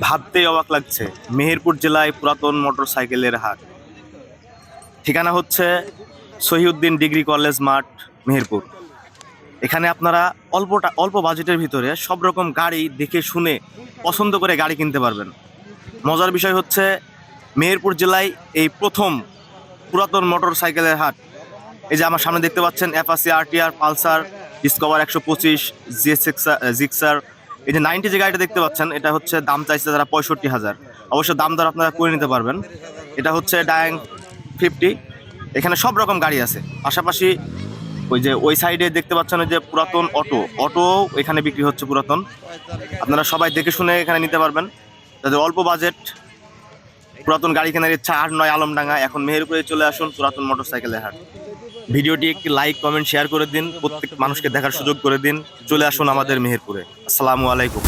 ভাবতেই অবাক লাগছে, মেহেরপুর জেলায় পুরাতন মোটর সাইকেলের হাট। ঠিকানা হচ্ছে সহিউদ্দিন ডিগ্রি কলেজ মাঠ, মেহেরপুর। এখানে আপনারা অল্পটা, অল্প বাজেটের ভিতরে সব রকম গাড়ি দেখে শুনে পছন্দ করে গাড়ি কিনতে পারবেন। মজার বিষয় হচ্ছে, মেহেরপুর জেলায় এই প্রথম পুরাতন মোটর সাইকেলের হাট। এই যে আমার সামনে দেখতে পাচ্ছেন অ্যাপাসি আরটিআর, পালসার, ডিসকভার একশো পঁচিশ জিক্সার এই যে নাইনটি যে গাড়িটা দেখতে পাচ্ছেন, এটা হচ্ছে দাম চাইছে তারা পঁয়ষট্টি হাজার। অবশ্য দাম দর আপনারা করে নিতে পারবেন। এটা হচ্ছে ডায়াং ফিফটি এখানে সব রকম গাড়ি আছে। পাশাপাশি ওই যে ওই সাইডে দেখতে পাচ্ছেন ওই যে পুরাতন অটো অটো এখানে বিক্রি হচ্ছে পুরাতন। আপনারা সবাই দেখে শুনে এখানে নিতে পারবেন। তাদের অল্প বাজেট পুরাতন গাড়ি কেনার ইচ্ছা আর নয় আলমডাঙ্গা। এখন মেহেরপুরে চলে আসুন পুরাতন মোটর সাইকেলের হাট। ভিডিওটি একটি লাইক কমেন্ট শেয়ার করে দিন। প্রত্যেক মানুষকে দেখার সুযোগ করে দিন। চলে আসুন আমাদের মেহেরপুরে। আসসালামু আলাইকুম।